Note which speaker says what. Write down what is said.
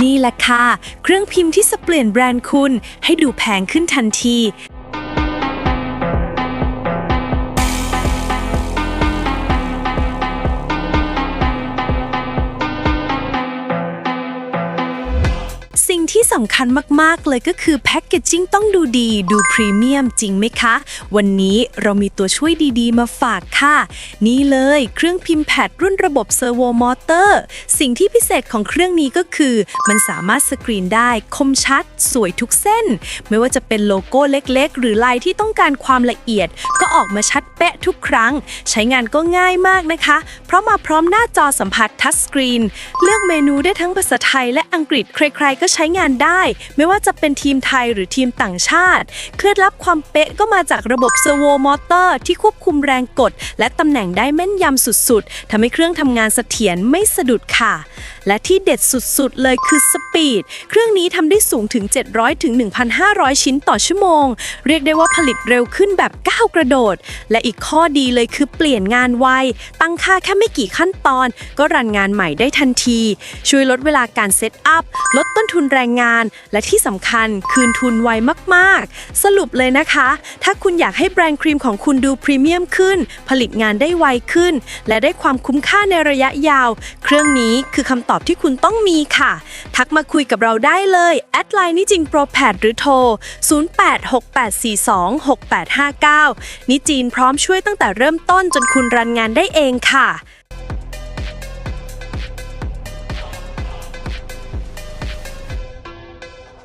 Speaker 1: นี่แหละค่ะ เครื่องพิมพ์ที่จะเปลี่ยนแบรนด์คุณให้ดูแพงขึ้นทันที งที่สำคัญมาก ๆ เลยก็คือแพ็กเกจจิ้งต้องดูดีดูพรีเมียมจริงไหมคะ วันนี้เรามีตัวช่วยดีๆ มาฝากค่ะ นี่เลยเครื่องพิมพ์แพดรุ่นระบบเซอร์โวมอเตอร์สิ่งที่พิเศษของเครื่องนี้ก็คือ มันสามารถสกรีนได้คมชัด สวยทุกเส้น ไม่ว่าจะเป็นโลโก้เล็ก ๆ หรือลายที่ต้องการความละเอียด ก็ออกมาชัดเป๊ะทุกครั้ง ใช้งานก็ง่ายมากนะคะ เพราะมาพร้อมหน้าจอสัมผัสทัชสกรีนเลือกเมนูได้ทั้งภาษาไทยและอังกฤษใคร ๆ ก็ใช้งานได้ ไม่ว่าจะเป็นทีมไทยหรือทีมต่างชาติ เคล็ดลับความเป๊ะก็มาจากระบบเซอร์โวมอเตอร์ที่ควบคุมแรงกด และตำแหน่งได้แม่นยำสุดๆทำให้เครื่องทำงานเสถียรไม่สะดุดค่ะ และที่เด็ดสุดๆ เลยคือสปีด เครื่องนี้ทำได้สูงถึง 700ถึง1,500 ชิ้นต่อชั่วโมง เรียกได้ว่าผลิตเร็วขึ้นแบบก้าวกระโดด และอีกข้อดีเลยคือเปลี่ยนงานไว ตั้งค่าแค่ไม่กี่ขั้นตอน ก็รันงานใหม่ได้ทันที ช่วยลดเวลาการเซตอัพ ลดต้นทุนแรงงาน และที่สำคัญคืนทุนไวมากๆ สรุปเลยนะคะ ถ้าคุณอยากให้แบรนด์ครีมของคุณดูพรีเมียมขึ้น ผลิตงานได้ไวขึ้น และได้ความคุ้มค่าในระยะยาว เครื่องนี้คือคำตอบที่คุณต้องมีค่ะ ทักมาคุยกับเราได้เลยแอดไลน์นิจิงโปรแพดหรือโทร 0868426859 นิจีนพร้อมช่วยตั้งแต่เริ่มต้นจนคุณรันงานได้เองค่ะ